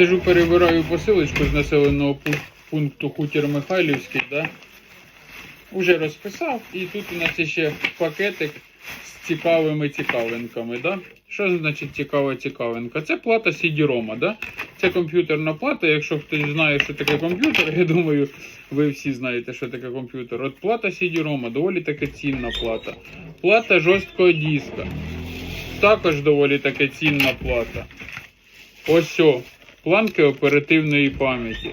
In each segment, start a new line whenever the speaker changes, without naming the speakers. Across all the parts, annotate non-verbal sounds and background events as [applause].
Сижу, перебираю посилочку з населеного пункту Хутір Михайлівський, да? Уже розписав, і тут у нас ще пакетик з цікавими цікавинками. Да? Що значить цікава цікавинка? Це плата CD-ROM, да? Це комп'ютерна плата. Якщо хтось знає, що таке комп'ютер, [laughs] я думаю, ви всі знаєте, що таке комп'ютер. От плата CD-ROM, доволі таки цінна плата. Плата жорсткого диска. Також доволі таки цінна плата. Ось о, планки оперативної пам'яті.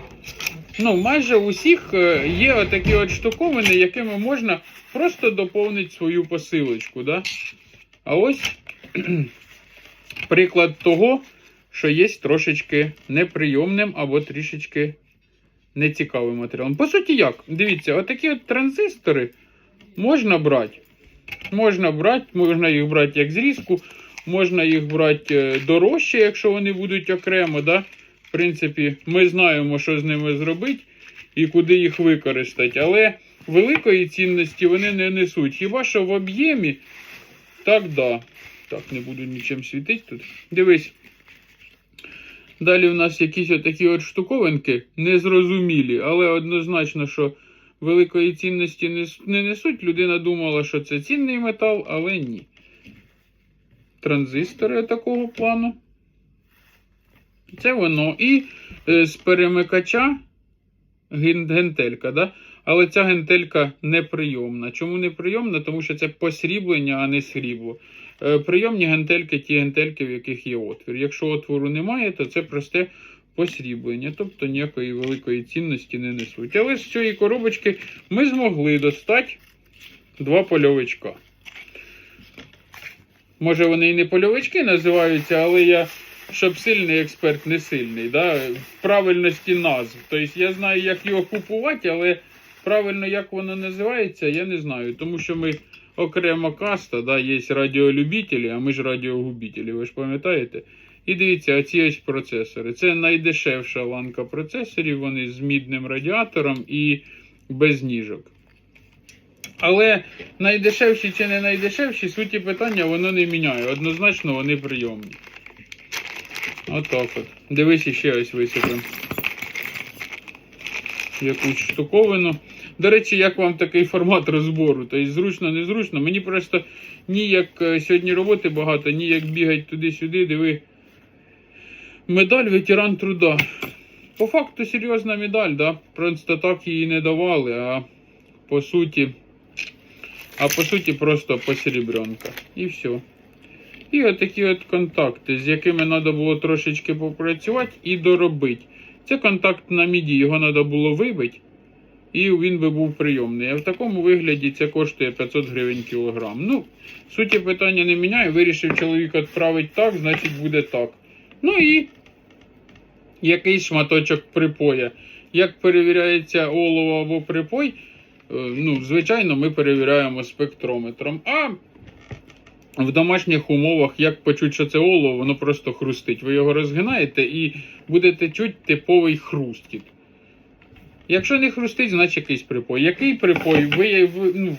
Ну, майже у всіх е, є отакі от штуковини, якими можна просто доповнити свою посилочку. Да? А ось [clears throat] приклад того, що є трошечки неприйомним або трішечки нецікавим матеріалом. По суті, як? Дивіться, отакі от транзистори можна брати. Можна брати, можна їх брати як зрізку, можна їх брати е, дорожче, якщо вони будуть окремо. Да? В принципі, ми знаємо, що з ними зробити і куди їх використати. Але великої цінності вони не несуть. Хіба що в об'ємі, так да. Так, не буду нічим світити тут. Дивись. Далі в нас якісь отакі от штуковинки незрозумілі, але однозначно, що великої цінності не несуть. Людина думала, що це цінний метал, але ні. Транзистори такого плану. Це воно. І е, з перемикача ген- гентелька, да? але ця гентелька неприйомна. Чому неприйомна? Тому що це посріблення, а не срібло. Е, Прийомні гентельки ті гентельки, в яких є отвір. Якщо отвору немає, то це просте посріблення, тобто ніякої великої цінності не несуть. Але з цієї коробочки ми змогли достати два польовичка. Може вони і не польовички називаються, але я, щоб сильний експерт, не сильний, да? в правильності назв. Тобто я знаю, як його купувати, але правильно як воно називається, я не знаю. Тому що ми окремо каста, да, є радіолюбителі, а ми ж радіогубителі, ви ж пам'ятаєте? І дивіться, оці ось процесори. Це найдешевша ланка процесорів, вони з мідним радіатором і без ніжок. Але найдешевші чи не найдешевші, суті питання воно не міняє. Однозначно вони прийомні. Отак от. Дивись, ще ось висипемо. Якусь штуковину. До речі, як вам такий формат розбору? Тобто зручно, незручно. Мені просто ніяк е, сьогодні роботи багато, ніяк бігать туди-сюди, диви. Медаль ветеран труда. По факту серйозна медаль, да? Просто так її не давали, а по суті. А по суті просто посеребренка. І все. І отакі от контакти, з якими треба було трошечки попрацювати і доробити. Це контакт на міді, його треба було вибити, і він би був прийомний. А в такому вигляді це коштує 500 гривень кілограм. Ну, суті питання не міняє. Вирішив чоловік відправити так, значить буде так. Ну і якийсь шматочок припоя. Як перевіряється олово або припой, ну, звичайно, ми перевіряємо спектрометром. А в домашніх умовах, як почуть, що це олово, воно просто хрустить. Ви його розгинаєте і будете чути типовий хрустіт. Якщо не хрустить, значить якийсь припой. Який припой? Ну,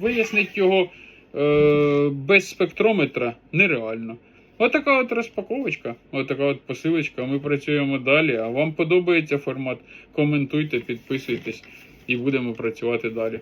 вияснити його е, без спектрометра нереально. Отака от розпаковочка, отака от посилочка. Ми працюємо далі. А вам подобається формат? Коментуйте, підписуйтесь і будемо працювати далі.